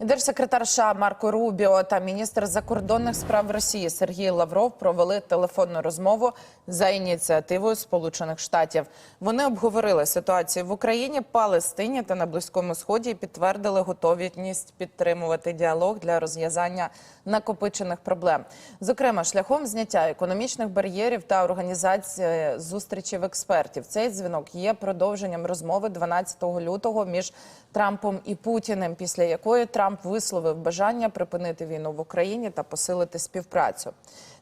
Держсекретар США Марко Рубіо та міністр закордонних справ Росії Сергій Лавров провели телефонну розмову за ініціативою Сполучених Штатів. Вони обговорили ситуацію в Україні, Палестині та на Близькому Сході і підтвердили готовність підтримувати діалог для розв'язання накопичених проблем, зокрема шляхом зняття економічних бар'єрів та організації зустрічів експертів. Цей дзвінок є продовженням розмови 12 лютого між Трампом і Путіним, після якої Трамп висловив бажання припинити війну в Україні та посилити співпрацю.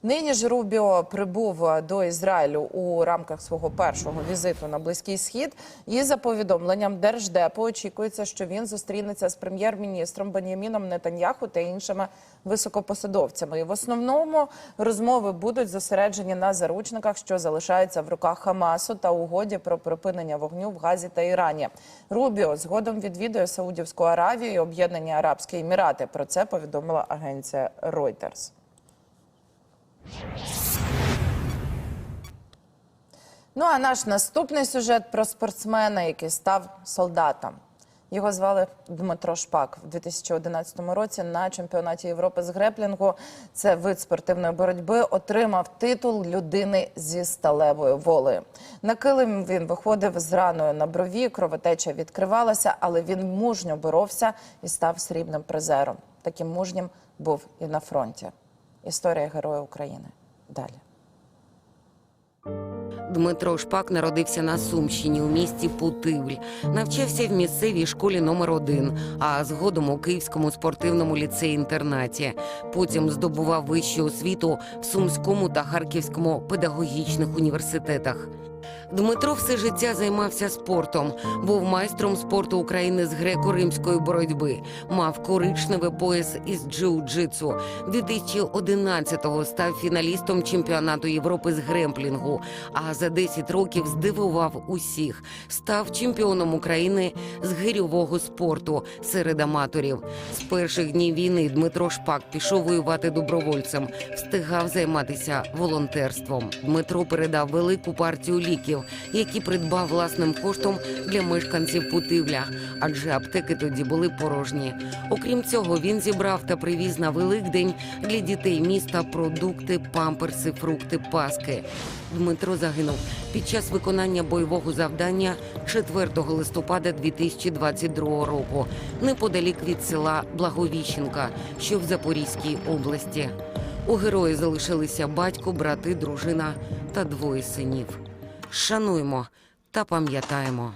Нині ж Рубіо прибув до Ізраїлю у рамках свого першого візиту на Близький Схід. І за повідомленням Держдепу очікується, що він зустрінеться з прем'єр-міністром Бен'яміном Нетаньяху та іншими високопосадовцями. І в основному розмови будуть зосереджені на заручниках, що залишаються в руках Хамасу та угоді про припинення вогню в Газі та Ірані. Рубіо згодом відвідує Саудівську Аравію і Об'єднані Арабські Емірати. Про це повідомила агенція Reuters. Ну а наш наступний сюжет про спортсмена, який став солдатом. Його звали Дмитро Шпак в 2011 році на чемпіонаті Європи з греплінгу. Це вид спортивної боротьби. Отримав титул людини зі сталевою волею. На килим він виходив з раною на брові. Кровотеча відкривалася, але він мужньо боровся і став срібним призером. Таким мужнім був і на фронті. Історія Героя України. Далі. Дмитро Шпак народився на Сумщині у місті Путивль. Навчався в місцевій школі номер 1 а згодом у Київському спортивному ліцеї-інтернаті. Потім здобував вищу освіту в Сумському та Харківському педагогічних університетах. Дмитро все життя займався спортом, був майстром спорту України з греко-римської боротьби, мав коричневий пояс із джиу-джитсу. 2011-го став фіналістом чемпіонату Європи з гремплінгу. А за 10 років здивував усіх. Став чемпіоном України з гирьового спорту серед аматорів. З перших днів війни Дмитро Шпак пішов воювати добровольцем, встигав займатися волонтерством. Дмитро передав велику партію ліків, які придбав власним коштом для мешканців Путивля, адже аптеки тоді були порожні. Окрім цього, він зібрав та привіз на Великдень для дітей міста продукти, памперси, фрукти, паски. Дмитро загинув під час виконання бойового завдання 4 листопада 2022 року, неподалік від села Благовіщенка, що в Запорізькій області. У герої залишилися батько, брати, дружина та двоє синів. Шануємо та пам'ятаємо.